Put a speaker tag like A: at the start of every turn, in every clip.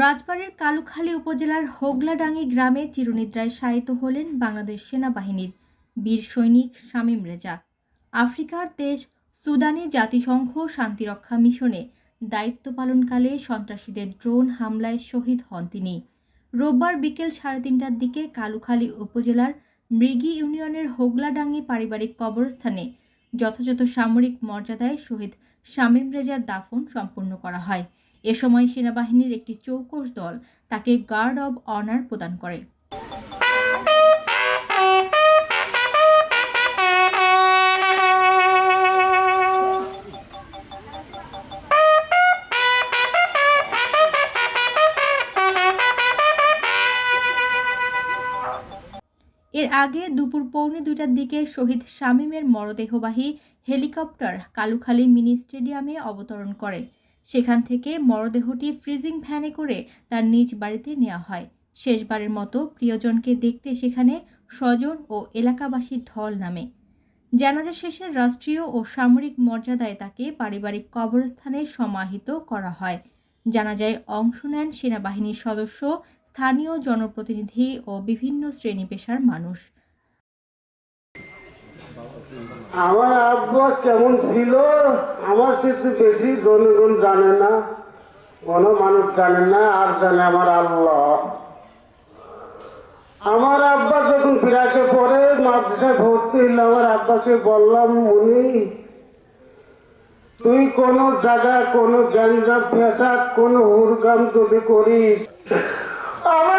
A: রাজবাড়ির কালুখালী উপজেলার হোগলাডাঙ্গি গ্রামে চিরনিদ্রায় শায়িত হলেন বাংলাদেশ সেনাবাহিনীর বীর সৈনিক শামীম রেজা আফ্রিকার দেশ সুদানে জাতিসংঘ শান্তিরক্ষা মিশনে দায়িত্ব পালনকালে সন্ত্রাসীদের ড্রোন হামলায় শহীদ হন তিনি রোববার বিকেল সাড়ে তিনটার দিকে কালুখালী উপজেলার মৃগি ইউনিয়নের হোগলাডাঙ্গি পারিবারিক কবরস্থানে যথাযথ সামরিক মর্যাদায় শহীদ শামীম রেজার দাফন সম্পন্ন করা হয় এ সময় সেনাবাহিনীর একটি চৌকস দল তাকে গার্ড অব অনার প্রদান করে এর আগে দুপুর পৌনে দুইটার দিকে শহীদ শামীমের মরদেহবাহী হেলিকপ্টার কালুখালী মিনি স্টেডিয়ামে অবতরণ করে সেখান থেকে মরদেহটি ফ্রিজিং ভ্যানে করে তার নিজ বাড়িতে নেওয়া হয় শেষবারের মতো প্রিয়জনকে দেখতে সেখানে স্বজন ও এলাকাবাসীর ঢল নামে জানাজা শেষে রাষ্ট্রীয় ও সামরিক মর্যাদায় তাকে পারিবারিক কবরস্থানে সমাহিত করা হয় জানাজায় অংশ নেন সেনাবাহিনীর সদস্য স্থানীয় জনপ্রতিনিধি ও বিভিন্ন শ্রেণী পেশার মানুষ
B: আমার আব্বা কেমন ছিল আমার কিছু বেশি জনগণ জানে না কোন মানুষ জানে না আর জানে আমার আল্লাহ আমার আব্বা যখন ফিরাকে পরে মাদ্রাসায় ভর্তি হইল আমার আব্বাকে বললাম উনি তুই কোন জায়গা কোন জ্ঞান ফেসাদ কোন হুরগাম যদি করিস আমার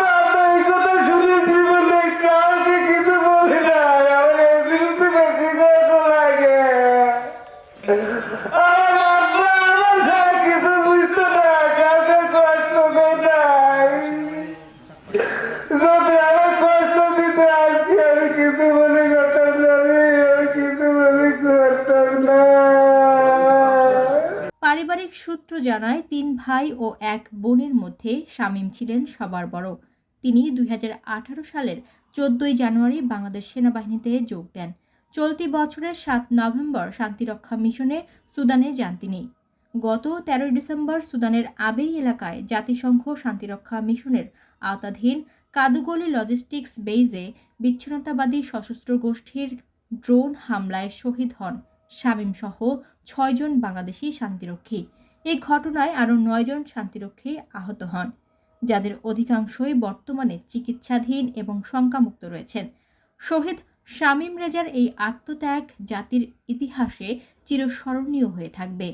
A: সূত্র জানায় তিন ভাই ও এক বোনের মধ্যে শামীম ছিলেন সবার বড় তিনি দুই সালের চোদ্দই জানুয়ারি বাংলাদেশ সেনাবাহিনীতে যোগ দেন চলতি বছরের সাত নভেম্বর শান্তিরক্ষা মিশনে সুদানে যান তিনি গত তেরোই ডিসেম্বর সুদানের আবেই এলাকায় জাতিসংঘ শান্তিরক্ষা মিশনের আওতাধীন কাদুগলি লজিস্টিক্স বেইজে বিচ্ছিন্নতাবাদী সশস্ত্র গোষ্ঠীর ড্রোন হামলায় শহীদ হন শামীম সহ ছয়জন বাংলাদেশি শান্তিরক্ষী এই ঘটনায় আরও নয়জন শান্তিরক্ষী আহত হন যাদের অধিকাংশই বর্তমানে চিকিৎসাধীন এবং শঙ্কামুক্ত রয়েছেন শহীদ শামীম রেজার এই আত্মত্যাগ জাতির ইতিহাসে চিরস্মরণীয় হয়ে থাকবে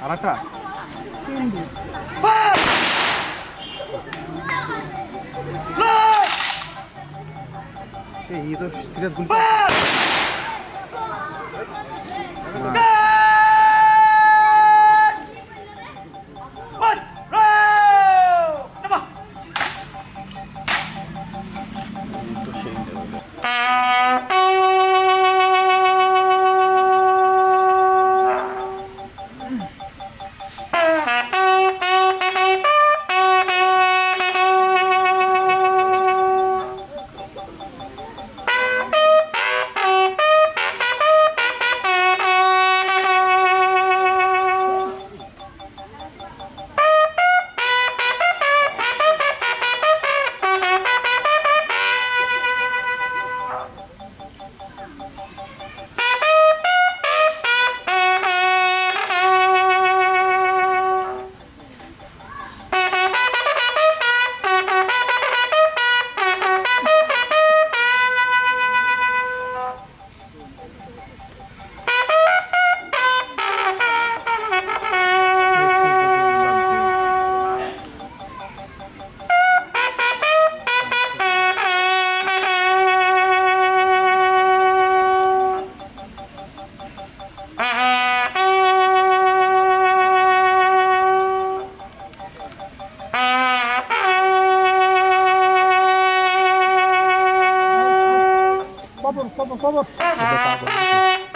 A: 알았다. 아! 네, 이거 스트레스
C: Vou botar água.